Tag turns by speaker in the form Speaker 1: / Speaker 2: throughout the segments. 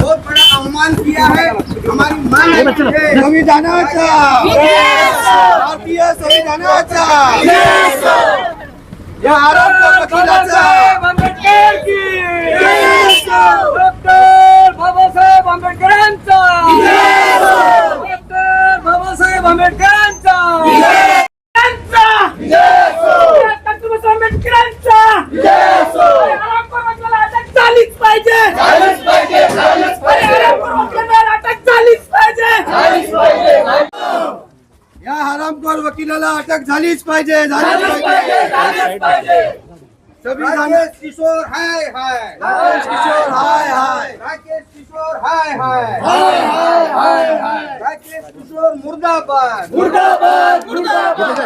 Speaker 1: बहुत बड़ा अवमान किया है। हमारी मांग संविधानाचा भारतीय संविधानाचा या हरामखोर वकिलाचा
Speaker 2: आंबेडकर की। डॉक्टर बाबासाहेब आंबेडकरांचा डॉक्टर बाबासाहेब आंबेडकरांचा डॉक्टर आंबेडकरांचा हरामखोर वकिलाला अटक झालीच पाहिजे हरामखोर वकिलाला अटक झालीच पाहिजे
Speaker 1: या हरामखोर वकिलाला अटक झालीच पाहिजे झालीच पाहिजे.
Speaker 2: झालीच पाहिजे.
Speaker 1: संविधान किशोर हाय हाय. राकेश किशोर हाय हाय. राकेश किशोर हाय हाय. हाय हाय हाय राकेश किशोर मुर्दाबाद.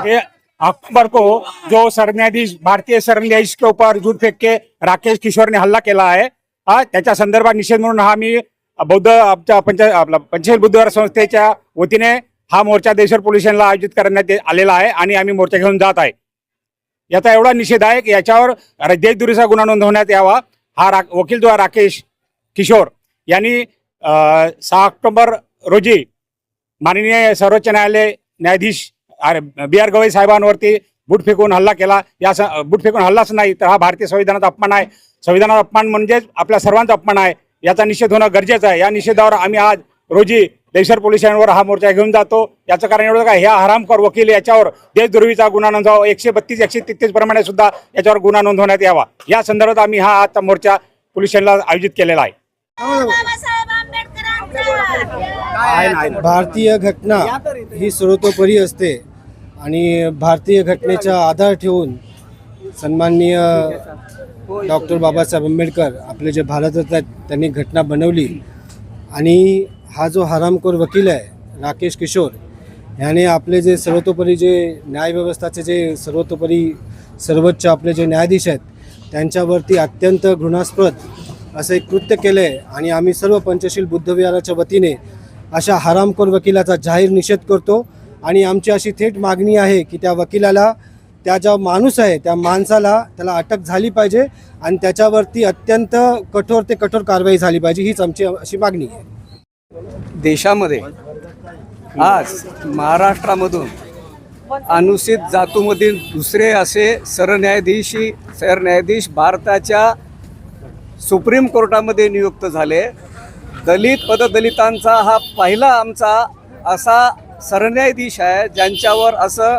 Speaker 3: ये अक्टूबर को जो सरन्यायाधीश भारतीय सरन्यायाधीश के ऊपर दूध फेक के राकेश किशोर ने हल्ला केला आहे हा त्याच्या संदर्भात निषेध म्हणून हा मी बौद्ध आमच्या पंच आपला पंचशील बुद्धवार संस्थेच्या वतीने हा मोर्चा देशवर पोलिसांना आयोजित करण्यात आलेला आहे आणि आम्ही मोर्चा घेऊन जात आहे. याचा एवढा निषेध आहे की याच्यावर र- गुन्हा नोंदवण्यात यावा. हा रा वकील जो राकेश किशोर यांनी सहा ऑक्टोबर रोजी माननीय सर्वोच्च न्यायालय न्यायाधीश बी आर गवई साहेबांवरती बूट फेकून हल्ला केला. या स बूट फेकून हल्लाच नाही तर हा भारतीय संविधानाचा अपमान आहे. संविधानाचा अपमान म्हणजेच आपल्या सर्वांचा अपमान आहे. याचा निषेध होणं गरजेचं आहे. या निषेधावर आम्ही आज रोजी देशर पोलीस स्टेशनवर हा मोर्चा घेऊन जातो. याचं कारण एवढं काय ह्या हरामखोर वकील याच्यावर देशद्रोहीचा गुन्हा नोंदवावा एकशे बत्तीस एकशे तेहतीस प्रमाणे सुद्धा याच्यावर गुन्हा नोंदवण्यात यावा. या संदर्भात आम्ही हा आता मोर्चा पोलीस स्टेशनला आयोजित केलेला आहे.
Speaker 4: भारतीय घटना ही सर्वतोपरी असते आणि भारतीय घटनेचा आधार ठेवून सन्माननीय डॉक्टर बाबासाहेब आंबेडकर आपले जे भारतरत्न आहेत त्यांनी घटना बनवली. आणि हा जो हरामखोर वकील आहे राकेश किशोर ह्याने आपले जे सर्वतोपरी जे न्यायव्यवस्थाचे जे सर्वतोपरी सर्वोच्च आपले जे न्यायाधीश आहेत त्यांच्यावरती अत्यंत घृणास्पद असं एक कृत्य केलं आहे आणि आम्ही सर्व पंचशील बुद्धविहाराच्या वतीने अशा हरामखोर वकिलाचा जाहीर निषेध करतो. आणि आमची अशी थेट मागणी आहे की त्या वकिलाला त्या ज्या माणूस आहे त्या माणसाला त्याला अटक झाली पाहिजे आणि त्याच्यावरती अत्यंत कठोर ते कठोर कारवाई झाली पाहिजे हीच आमची अशी मागणी आहे.
Speaker 5: देशामध्ये आज महाराष्ट्रामधून अनुसूचित जातूमधील दुसरे असे सरन्यायाधीशी सरन्यायाधीश भारताच्या सुप्रीम कोर्टामध्ये नियुक्त झाले. दलित पददलितांचा हा पहिला आमचा असा सरन्यायाधीश आहे ज्यांच्यावर असं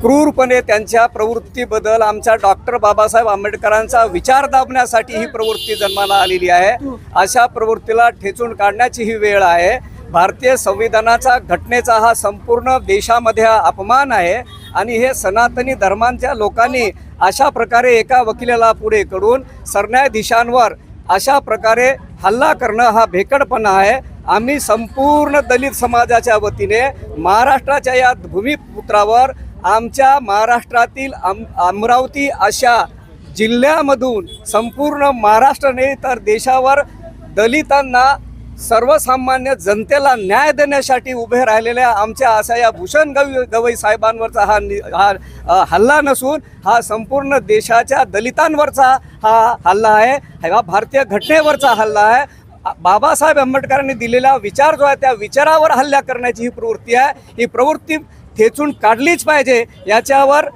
Speaker 5: क्रूरपणे त्यांच्या प्रवृत्तीबद्दल आमच्या डॉक्टर बाबासाहेब आंबेडकरांचा विचार दाबण्यासाठी ही प्रवृत्ती जन्माला आलेली आहे. अशा प्रवृत्तीला ठेचून काढण्याची ही वेळ आहे. भारतीय संविधानाचा घटनेचा हा संपूर्ण देशामध्ये हा अपमान आहे आणि हे सनातनी धर्मांच्या लोकांनी अशा प्रकारे एका वकिलाला पुढे करून सरन्यायाधीशांवर अशा प्रकारे हल्ला करणं हा भेकडपणा आहे. आम्ही संपूर्ण दलित समाजाच्या वतीने महाराष्ट्राच्या या भूमिपुत्रावर आमच्या महाराष्ट्रातील अम अमरावती अशा जिल्ह्यामधून संपूर्ण महाराष्ट्राने तर देशावर दलितांना सर्वसामान्य जनतेला न्याय देण्यासाठी उभे राहिलेल्या आमच्या असा या भूषण गवई गवई साहेबांवरचा हा नि- हा हल्ला नसून हा संपूर्ण देशाच्या दलितांवरचा हा हल्ला आहे. हा भारतीय घटनेवरचा हल्ला आहे. बाबासाहेब आंबेडकरांनी दिलेला विचार जो आहे त्या विचारावर हल्ला करण्याची ही प्रवृत्ती आहे. ही प्रवृत्ती ठेचून काढलीच पाहिजे. याच्यावर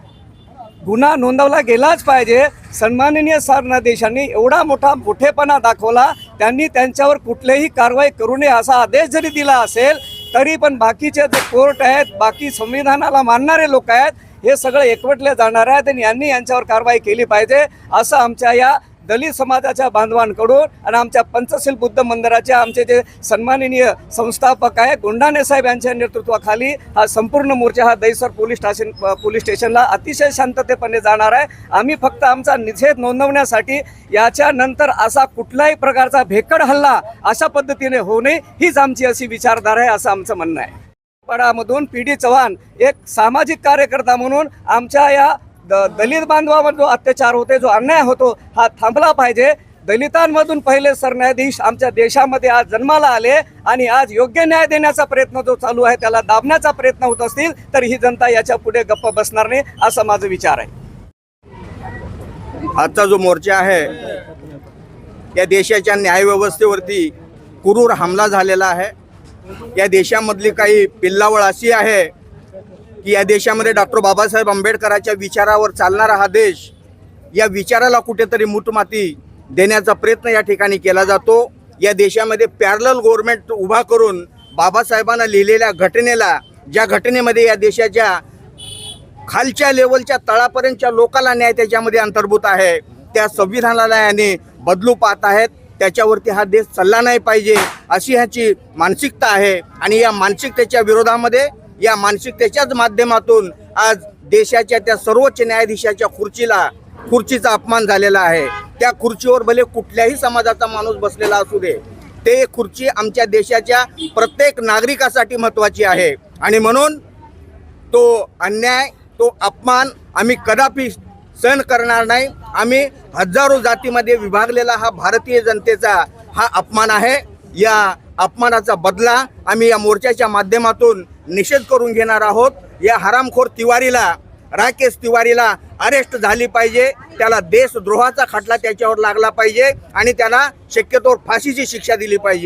Speaker 5: गुन्हा नोंदवला गेलाच पाहिजे. सन्माननीय सरन्यायाधीशांनी एवढा मोठा मोठेपणा दाखवला. त्यांनी त्यांच्यावर कुठलेही कारवाई करू नये असा आदेश जरी दिला असेल तरी पण बाकीचे जे कोर्ट आहेत बाकी संविधानाला मानणारे लोक आहेत हे सगळे एकवटले जाणार आहेत आणि यांनी यांच्यावर कारवाई केली पाहिजे असं आमच्या या दलित समाजाच्या बांधवांकडून आणि आमच्या पंचशील बुद्ध मंदिराचे आमचे जे सन्माननीय संस्थापक आहे गुंडाणे साहेब यांच्या नेतृत्वाखाली हा संपूर्ण मोर्चा हा दैसर पोलीस स्टेशन पोलीस स्टेशनला अतिशय शांततेपणे जाणार आहे. आम्ही फक्त आमचा निषेध नोंदवण्यासाठी याच्यानंतर असा कुठलाही प्रकारचा भेकड हल्ला अशा पद्धतीने होऊ नये हीच आमची अशी विचारधारा आहे असं आमचं म्हणणं आहे. पडामधून पी डी चव्हाण एक सामाजिक कार्यकर्ता म्हणून आमच्या या द दलित बांधवावर जो अत्याचार होते जो अन्याय होतो हा थांबला पाहिजे. दलितांमधून पहिले सरन्यायाधीश आमच्या देशामध्ये आज जन्माला आले आणि आज योग्य न्याय देण्याचा प्रयत्न जो चालू आहे त्याला दाबण्याचा प्रयत्न होत असतील तर ही जनता याच्यापुढे गप्प बसणार नाही असा माझा विचार आहे.
Speaker 1: आजचा जो मोर्चा आहे या देशाच्या न्यायव्यवस्थेवरती क्रूर हमला झालेला आहे. या देशामधली काही पिल्लावळ अशी आहे की या देशामध्ये डॉक्टर बाबासाहेब आंबेडकरांच्या विचारावर चालणारा हा देश या विचाराला कुठेतरी मुठमाती देण्याचा प्रयत्न या ठिकाणी केला जातो. या देशामध्ये पॅरल गव्हर्नमेंट उभा करून बाबासाहेबांना लिहिलेल्या घटनेला ज्या घटनेमध्ये या देशाच्या खालच्या लेवलच्या तळापर्यंतच्या लोकाला न्याय त्याच्यामध्ये अंतर्भूत आहे त्या संविधानाला याने बदलू पाहत आहेत. त्याच्यावरती हा देश चालला नाही पाहिजे अशी ह्याची मानसिकता आहे आणि या मानसिकतेच्या विरोधामध्ये या मानसिकतेच्याच माध्यमातून आज देशाच्या त्या सर्वोच्च न्यायाधीशाच्या खुर्चीला खुर्चीचा अपमान झालेला आहे. त्या खुर्चीवर भले कुठल्याही समाजाचा माणूस बसलेला असू दे ते खुर्ची आमच्या देशाच्या प्रत्येक नागरिकासाठी महत्त्वाची आहे. आणि म्हणून तो अन्याय तो अपमान आम्ही कदापि सहन करणार नाही. आम्ही हजारो जातीमध्ये विभागलेला हा भारतीय जनतेचा हा अपमान आहे. या अपमानाचा बदला आम्ही या मोर्चाच्या माध्यमातून निषेध करून घेणार आहोत. या हरामखोर तिवारीला राकेश तिवारीला अरेस्ट झाली पाहिजे. त्याला देशद्रोहाचा खटला त्याच्यावर लागला पाहिजे आणि त्याला शक्यतोवर फाशीची शिक्षा दिली पाहिजे.